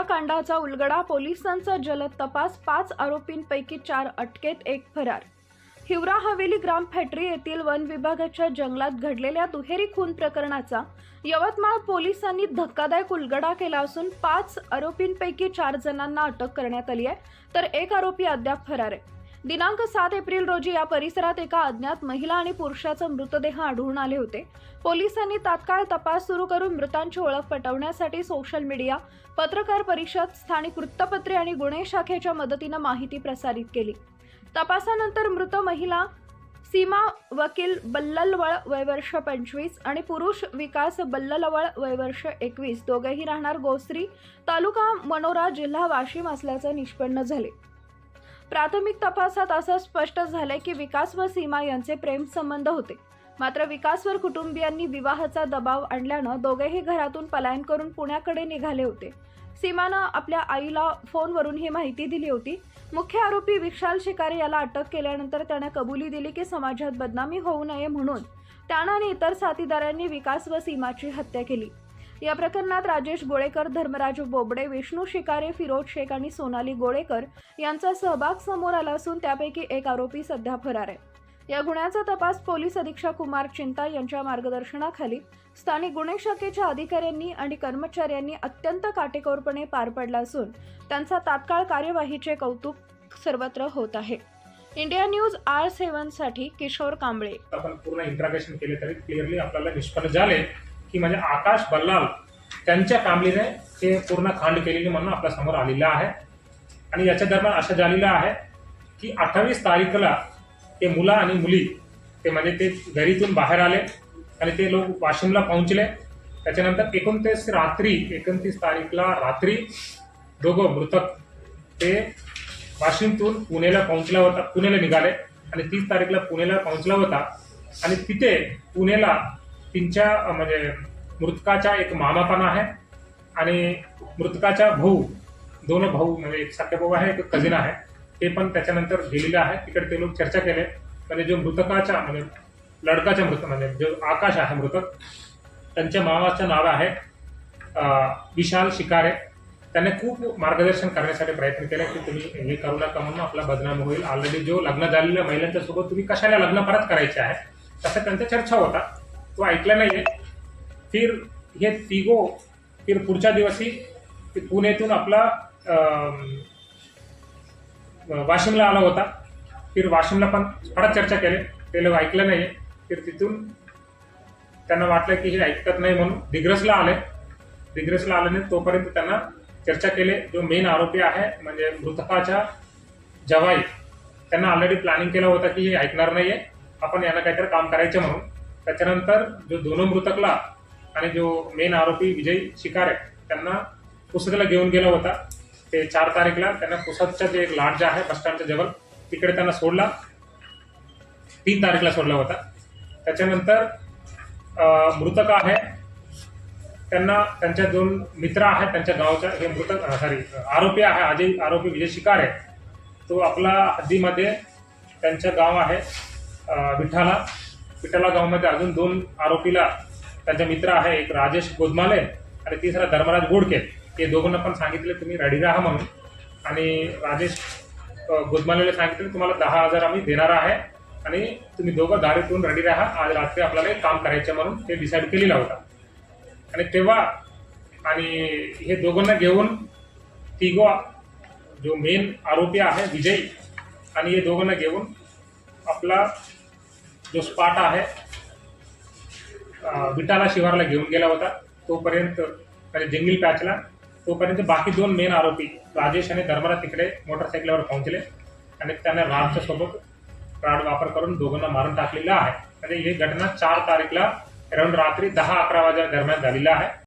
यवतमाळ हत्याकांडाचा उलगडा पोलिसांचा जलद तपास पाच आरोपींपैकी चार अटकेत एक फरार. हिवरा हवेली ग्राम फॅक्टरी येथील वन विभागाच्या जंगलात घडलेल्या दुहेरी खून प्रकरणाचा यवतमाळ पोलिसांनी धक्कादायक उलगडा केला असून पाच आरोपींपैकी चार जणांना अटक करण्यात आली आहे तर एक आरोपी अद्याप फरार आहे. दिनांक सात एप्रिल रोजी या परिसरात एका अज्ञात महिला आणि पुरुषाचा मृतदेह आढळून आले होते. पोलिसांनी तात्काळ तपास सुरू करून मृतांची ओळख पटवण्यासाठी सोशल मीडिया पत्रकार परिषद स्थानिक वृत्तपत्रे आणि गुन्हे शाखेच्या मदतीनं माहिती प्रसारित केली. तपासानंतर मृत महिला सीमा वकील बल्ललवळ वयवर्ष पंचवीस आणि पुरुष विकास बल्ललवळ वयवर्ष एकवीस दोघेही राहणार गोसरी तालुका मनोरा जिल्हा वाशिम असल्याचं निष्पन्न झाले. प्राथमिक तपासात असं स्पष्ट झालंय की विकास व सीमा यांचे प्रेम संबंध होते. मात्र विकासवर कुटुंबियांनी विवाहाचा दबाव आणल्यानं दोघेही घरातून पलायन करून पुण्याकडे निघाले होते. सीमानं आपल्या आईला फोनवरून ही माहिती दिली होती. मुख्य आरोपी विशाल शिकारे याला अटक केल्यानंतर त्याने कबुली दिली की समाजात बदनामी होऊ नये म्हणून त्यानं आणि इतर साथीदारांनी विकास व सीमाची हत्या केली. या प्रकरणात राजेश गोळेकर धर्मराज बोबडे विष्णू शिकारे फिरोज शेख आणि सोनाली गोळेकर यांचा सहभाग समोर आला असून त्यापैकी एक आरोपी सध्या फरार आहे. या गुन्ह्याचा तपास पोलीस अधीक्षक कुमार चिंता यांच्या मार्गदर्शनाखाली स्थानिक गुन्हे शाखेच्या अधिकाऱ्यांनी आणि कर्मचाऱ्यांनी अत्यंत काटेकोरपणे पार पडला असून त्यांचा तात्काळ कार्यवाहीचे कौतुक सर्वत्र होत आहे. इंडिया न्यूज आर सेव्हनसाठी किशोर कांबळे. आपण पूर्ण इंट्रागेशन केले तरी क्लिअरली आपल्याला निष्पन्न झाले. की म्हणजे आकाश बल्लाल त्यांच्या फॅमिलीने ते पूर्ण खांड केलेली म्हणून आपल्यासमोर आलेलं आहे. आणि याच्या दरम्यान असं झालेलं आहे की अठ्ठावीस तारीखला ते मुलं आणि मुली ते म्हणजे ते घरीतून बाहेर आले आणि ते लोक वाशिमला पोहोचले. त्याच्यानंतर एकोणतीस रात्री एकोणतीस तारीखला रात्री दोघं मृतक ते वाशिमतून पुण्याला पोहोचला होता पुण्याला निघाले. आणि तीस तारीखला पुण्याला पोहोचला होता. आणि तिथे पुण्याला त्यांच्या म्हणजे मृतकाचा एक मामा पण आहे आणि मृतकाचा भाऊ दोन भाऊ म्हणजे एक साखे भाऊ आहे एक कझिन आहे. ते पण त्याच्यानंतर गेलेले आहे. तिकडे ते लोक चर्चा केले. म्हणजे जो मृतकाचा म्हणजे लडकाच्या मृत म्हणजे जो आकाश आहे मृतक त्यांच्या मामाचं नाव आहे विशाल शिकारे. त्याने खूप मार्गदर्शन करण्यासाठी प्रयत्न केला की तुम्ही हे करू नका म्हणून आपला बदनाम होईल. ऑलरेडी जो लग्न झालेल्या महिलांच्या सोबत तुम्ही कशाला लग्न परत करायचे आहे? तसं त्यांचा चर्चा होता. तो ऐकला नाहीये. फिर हे तिघो फिर पुढच्या दिवशी ते पुण्यातून आपला अं, वाशिमला आला होता. फिर वाशिमला पण परत चर्चा केली. ते लोक ऐकलं नाही फिर तिथून त्यांना वाटलं की हे ऐकत नाही म्हणून दिग्रसला आले. दिग्रसला आल्याने तोपर्यंत त्यांना चर्चा केले. जो मेन आरोपी आहे म्हणजे मृतकाच्या जवाई त्यांना ऑलरेडी प्लॅनिंग केलं होतं की हे ऐकणार नाहीये. आपण यांना काहीतरी काम करायचं म्हणून. त्याच्यानंतर जो दोन मृतकला आणि जो मेन आरोपी विजय शिकारे त्यांना पुसदला घेऊन गेला होता. ते चार तारीखला त्यांना पुसदच्या जे एक लाट जे आहे बस स्टँडच्या जवळ तिकडे त्यांना सोडला. तीन तारीखला सोडला होता. त्याच्यानंतर मृतक आहे. त्यांना त्यांच्या दोन मित्र आहेत त्यांच्या गावच्या हे मृतक सॉरी आरोपी आहे अजय आरोपी विजय शिकारे. तो आपला हद्दीमध्ये त्यांचं गाव आहे विठाला विठाला गावमध्ये अजून दोन आरोपीला त्यांचा मित्र आहे एक राजेश गोदमाले आणि तिसरा धर्मराज गोडके हे दोघांना पण सांगितले तुम्ही रेडी राहा म्हणून. आणि राजेश गोदमालेला सांगितलं तुम्हाला दहा हजार आम्ही देणार आहे आणि तुम्ही दोघं दारीतून रेडी राहा. आज रात्री आपल्याला एक काम करायचं म्हणून ते डिसाईड केलेला होता. आणि तेव्हा आणि हे दोघांना घेऊन तिघो जो मेन आरोपी आहे विजय आणि हे दोघांना घेऊन आपला जो स्पॉट आहे विटाला शिवारला घेऊन गेला होता. तोपर्यंत म्हणजे जंगील पॅचला तोपर्यंत बाकी दोन मेन आरोपी राजेश आणि धर्मराज तिकडे मोटरसायकलवर पोहोचले. आणि त्यांना राडच्या सोबत राड वापर करून दोघांना मारून टाकलेला आहे. आणि ही घटना चार तारीखला अराउंड रात्री दहा अकरा वाजे दरम्यान झालेला आहे.